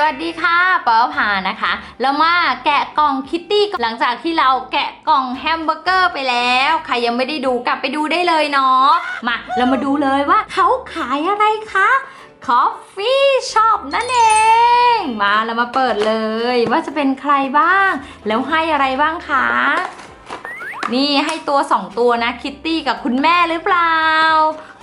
สวัสดีค่ะปอพานะคะ แล้วมาแกะกล่องคิตตี้หลังจากที่เราแกะกล่องแฮมเบอร์เกอร์ไปแล้ว ใครยังไม่ได้ดูกลับไปดูได้เลยเนาะมาเรามาดูเลยว่าเขาขายอะไรคะคอฟฟี่ช็อปนั่นเอง มาเรามาเปิดเลย ว่าจะเป็นใครบ้าง แล้วให้อะไรบ้างคะ นี่ให้ตัวสองตัวนะคิตตี้กับคุณแม่หรือเปล่า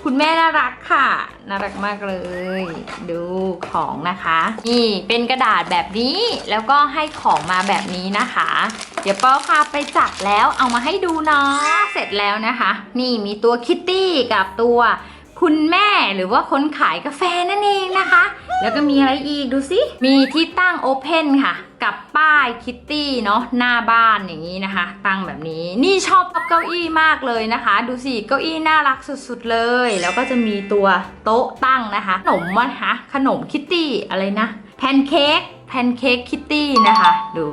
คุณแม่น่ารักค่ะ น่ารักมากเลย ดูของนะคะ นี่เป็นกระดาษแบบนี้แล้วก็ให้ของมาแบบนี้นะคะ เดี๋ยวป้อพาไปจัดแล้วเอามาให้ดูเนาะเสร็จแล้วนะคะ นี่มีตัวคิตตี้กับตัวคุณแม่หรือว่าคนขายกาแฟนั่นเองนะคะ แล้วก็มีอะไรอีกดูสิ มีที่ตั้งโอเพนค่ะ กับป้ายคิตตี้เนาะหน้าบ้านอย่างนี้นะคะ ตั้งแบบนี้นี่ชอบเก้าอี้มากเลยนะคะ ดูสิเก้าอี้น่ารักสุดๆเลย แล้วก็จะมีตัวโต๊ะตั้งนะคะ ขนมมะคะขนมคิตตี้อะไรนะแพนเค้กแพนเค้กคิตตี้นะคะ ดู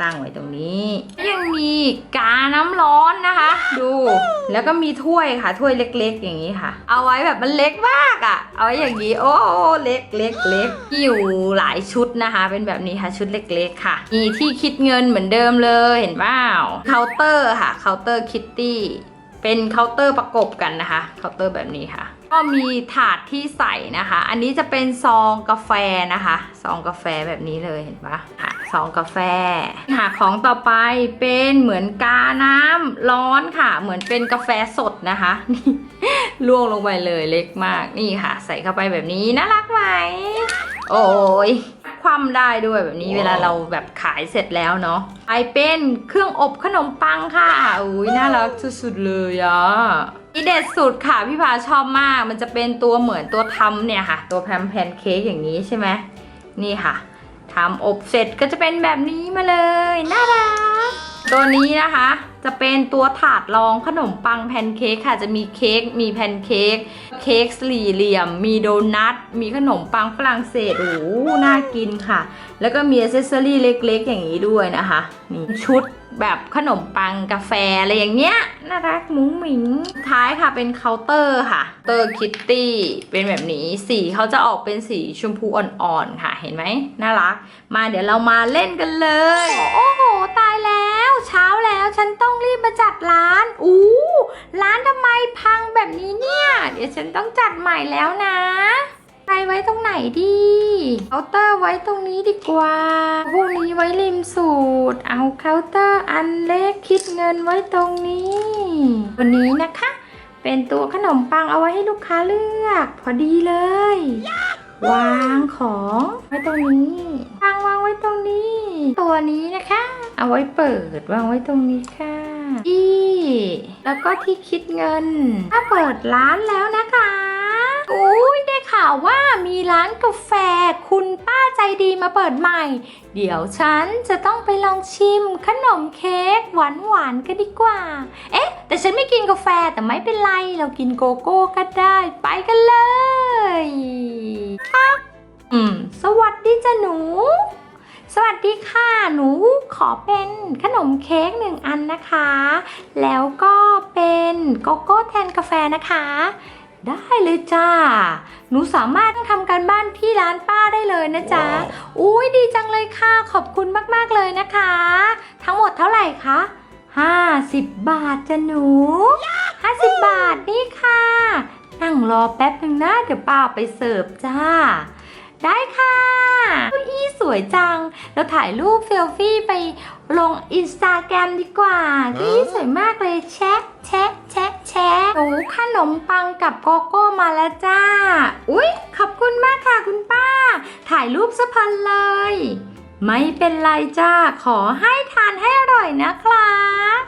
ตั้งไว้ตรงนี้ ยังมีกาน้ำร้อนนะคะ ดู แล้วก็มีถ้วยค่ะ ถ้วยเล็กๆ อย่างนี้ค่ะ เอาไว้แบบมันเล็กมากอะ่ะ เอาไว้อย่างนี้ โอ้เล็กเล็กเล็กมีอยู่หลายชุดนะคะ เป็นแบบนี้ค่ะชุดเล็กๆ ค่ะ มีที่คิดเงินเหมือนเดิมเลยเห็นเปล่าเคาน์เตอร์ค่ะเคาน์เตอร์คิตตี้เป็นเคาน์เตอร์ประกบกันนะคะเคาน์เตอร์แบบนี้ค่ะ ก็มีถาดที่ใส่นะคะ อันนี้จะเป็นซองกาแฟนะคะ ซองกาแฟแบบนี้เลยเห็นปะค่ะ ซองกาแฟค่ะของต่อไปเป็นเหมือนกาน้ำร้อนค่ะ เหมือนเป็นกาแฟสดนะคะนี่ล่วงลงไปเลยเล็กมากนี่ค่ะ ใส่เข้าไปแบบนี้น่ารักไหมโอ้ยคว่ำได้ด้วยแบบนี้ว้าวเวลาเราแบบขายเสร็จแล้วเนาะไอเป็นเครื่องอบขนมปังค่ะอุ้ยน่ารักสุดๆเลยอะอีเด็ดสุดค่ะพี่พาชอบมาก มันจะเป็นตัวเหมือนตัวทำเนี่ยค่ะ ตัวแพมแพนเค้กอย่างนี้ใช่ไหมนี่ค่ะ ทำอบเสร็จก็จะเป็นแบบนี้มาเลย น่ารัก ตัวนี้นะคะจะเป็นตัวถาดรองขนมปังแพนเค้กค่ะ จะมีเค้กมีแพนเค้กเค้กสี่เหลี่ยม มีโดนัทมีขนมปังฝรั่งเศสโอ้น่ากินค่ะ แล้วก็มีอ c เซสซอรี่เล็กๆ อย่างนี้ด้วยนะคะนี่ชุดแบบขนมปังกาแฟอะไรอย่างเงี้ยน่ารักมุ้งหมิงท้ายค่ะเป็นเคาน์เตอร์ค่ะเตอร์คิตตี้เป็นแบบนี้สีเขาจะออกเป็นสีชมพูอ่อนๆค่ะ เห็นไหมน่ารัก มาเดี๋ยวเรามาเล่นกันเลย โอ้โห ตายแล้ว เช้าแล้วฉันต้องรีบมาจัดร้าน อู้ ร้านทำไมพังแบบนี้เนี่ย เดี๋ยวฉันต้องจัดใหม่แล้วนะใครไว้ตรงไหนดีเคาน์เตอร์ไว้ตรงนี้ดีกว่า พวกนี้ไว้ริมสูตร เอาเคาน์เตอร์อันเล็กคิดเงินไว้ตรงนี้ วันนี้นะคะ เป็นตัวขนมปังเอาไว้ให้ลูกค้าเลือก พอดีเลย วางของไว้ตรงนี้วางวางไว้ตรงนี้ ตัวนี้นะคะ เอาไว้เปิดวางไว้ตรงนี้ค่ะอีแล้วก็ที่คิดเงิน ถ้าเปิดร้านแล้วนะคะอุ้ยได้ข่าวว่ามีร้านกาแฟคุณป้าใจดีมาเปิดใหม่ เดี๋ยวฉันจะต้องไปลองชิมขนมเค้กหวานหวานๆกันดีกว่า เอ๊ะ แต่ฉันไม่กินกาแฟแต่ไม่เป็นไร เรากินโกโก้ก็ได้ ไปกันเลยอะอืม สวัสดีจ้ะหนู สวัสดีค่ะ หนูขอเป็นขนมเค้กหนึ่งอันนะคะ แล้วก็เป็นโกโก้แทนกาแฟนะคะ ได้เลยจ้า หนูสามารถทำการบ้านที่ร้านป้าได้เลยนะจ๊ะว้าวอุ้ยดีจังเลยค่ะ ขอบคุณมากๆเลยนะคะ ทั้งหมดเท่าไหร่คะ 50 บาทจ้ะหนู 50 บาทนี่ค่ะ นั่งรอแป๊บหนึ่งนะ เดี๋ยวป้าไปเสิร์ฟจ้า ได้ค่ะเก้าอี้สวยจัง เราถ่ายรูปเซลฟี่ไปลงอินสตาแกรมดีกว่าเก้าอี้สวยมากเลยแชะแชะแชะแชะหนูขนมปังกับโกโก้มาแล้วจ้า อุ๊ย ขอบคุณมากค่ะคุณป้า ถ่ายรูปสะพันเลย ไม่เป็นไรจ้า ขอให้ทานให้อร่อยนะครับ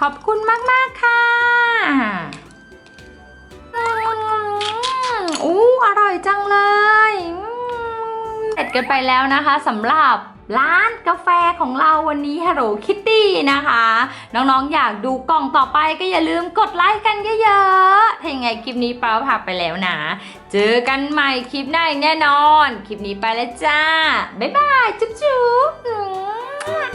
ขอบคุณมาก ๆ ค่ะอืมอู้อร่อยจังเลยอืม เสร็จกันไปแล้วนะคะสำหรับร้านกาแฟของเราวันนี้ Hello Kitty นะคะ น้องๆ อยากดูกล่องต่อไปก็อย่าลืมกดไลค์กันเยอะๆถ้ายังไงคลิปนี้ป้าพาไปแล้วนะ เจอกันใหม่คลิปหน้าแน่นอน คลิปนี้ไปแล้วจ้า บ๊ายบาย จุ๊บๆ